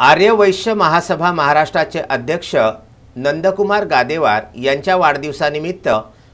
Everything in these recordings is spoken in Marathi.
आर्यवैश्य महासभा महाराष्ट्राचे अध्यक्ष नंदकुमार गादेवार यांच्या वाढदिवसानिमित्त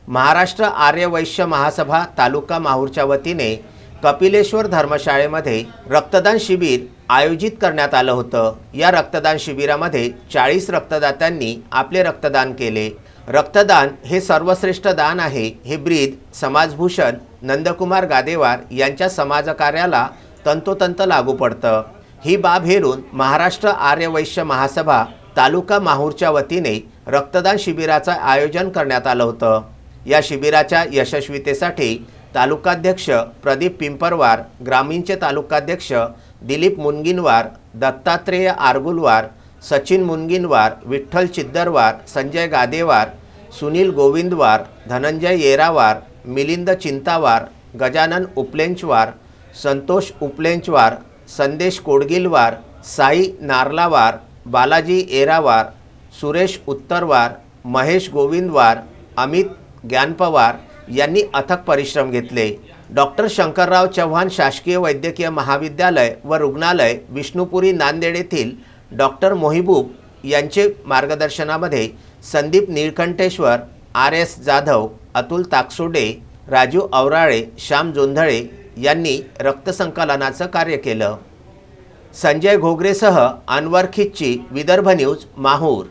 महाराष्ट्र आर्यवैश्य महासभा तालुका माहूरच्या वतीने कपिलेश्वर धर्मशाळेमध्ये रक्तदान शिबिर आयोजित करण्यात आलं होतं. या रक्तदान शिबिरामध्ये चाळीस रक्तदात्यांनी आपले रक्तदान केले. रक्तदान हे सर्वश्रेष्ठ दान आहे हे ब्रीद समाजभूषण नंदकुमार गादेवार यांच्या समाजकार्याला तंतोतंत लागू पडतं. ही बाब हेरून महाराष्ट्र आर्यवैश्य महासभा तालुका माहूरच्या वतीने रक्तदान शिबिराचं आयोजन करण्यात आलं होतं. या शिबिराच्या यशस्वीतेसाठी तालुकाध्यक्ष प्रदीप पिंपरवार ग्रामीणचे तालुकाध्यक्ष दिलीप मुनगिनवार दत्तात्रेय आरगुलवार सचिन मुनगिनवार विठ्ठल चिद्दरवार संजय गादेवार सुनील गोविंदवार धनंजय येरावार मिलिंद चिंतावार गजानन उपलेंचवार संतोष उपलेंचवार संदेश कोडगिलवार साई नार्लावार बालाजी येरावार सुरेश उत्तरवार महेश गोविंदवार अमित ज्ञानपवार यांनी अथक परिश्रम घेतले. डॉक्टर शंकरराव चव्हाण शासकीय वैद्यकीय महाविद्यालय व रुग्णालय विष्णुपुरी नांदेड येथील डॉक्टर मोहिबूब यांचे मार्गदर्शनामध्ये संदीप निळकंठेश्वर आर. एस. जाधव अतुल ताकसोडे राजू औराळे श्याम जोंधळे यांनी रक्तसंकलनाचं कार्य केलं. संजय घोगरेसह अनवर खिच्ची विदर्भ न्यूज माहूर.